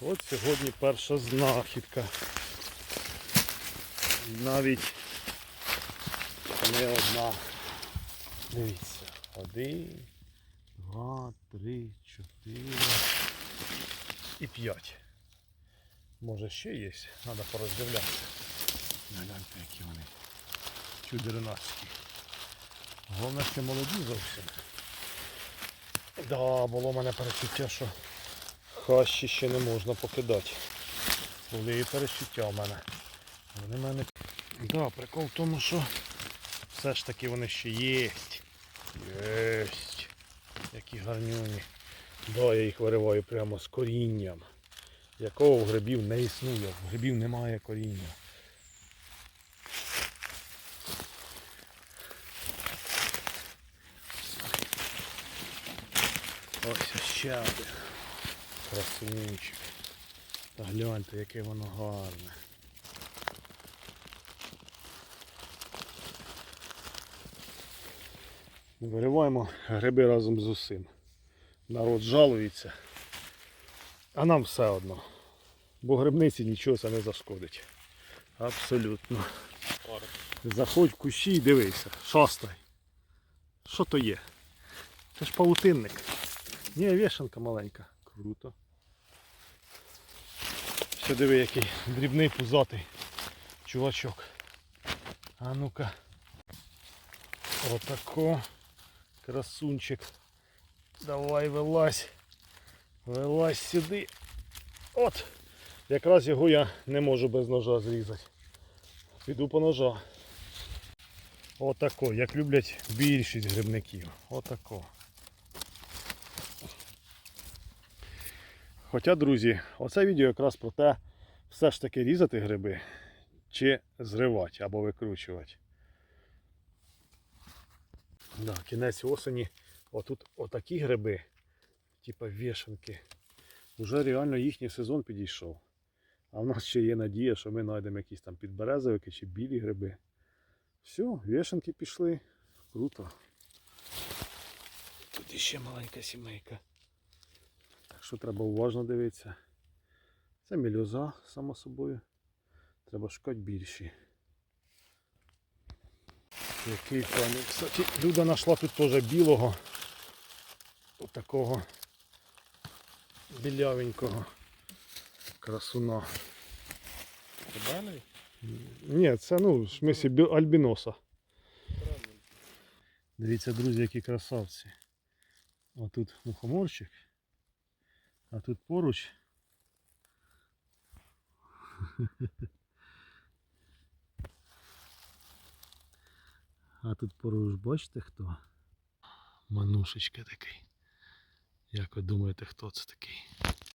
От сьогодні перша знахідка. Навіть не одна. Дивіться. Один, два, три, чотири і п'ять. Може ще є, треба пороздивлятися. Гляньте, які вони. Чудернацькі. Головне, що молоді зовсім. Да, було в мене перечуття, що хащі ще не можна покидати. Були і перечуття в мене. Вони мене. Да, прикол в тому, що все ж таки вони ще є. Єсть. Які гарнюні. Да, я їх вириваю прямо з корінням. Якого в грибів не існує. В грибів немає коріння. Ось ще один. Красунчик. Та гляньте, яке воно гарне. Вириваємо гриби разом з усім. Народ жалується. А нам все одно. Бо грибниці нічого це не зашкодить. Абсолютно. Заходь в кущі і дивися. Шастай. Що то є? Це ж паутинник. Ні, вішанка маленька. Круто. Ще диви, який дрібний пузатий чувачок. А ну-ка. Отако. Красунчик. Давай вилазь. Вилазь сюди. От. Якраз його я не можу без ножа зрізати. Піду по ножа. Отако, як люблять більшість грибників. Отако. Хоча, друзі, оце відео якраз про те, все ж таки різати гриби чи зривати або викручувати. Да, кінець осені. Отут отакі гриби, типа вішенки. Уже реально їхній сезон підійшов. А в нас ще є надія, що ми знайдемо якісь там підберезовики чи білі гриби. Все, вішенки пішли. Круто. Тут іще маленька сімейка. Що треба уважно дивитися. Це мільоза, само собою. Треба шукати більші. Який файний. Кстати, Люда знайшла тут теж білого. Отакого білявенького красуна. Кабаний? Ні, це ну, в смислі бі- альбіноса. Дивіться, друзі, які красавці. Отут мухоморчик. А тут поруч. А тут поруч бачите хто? Манушечка такий. Як ви думаєте, хто це такий?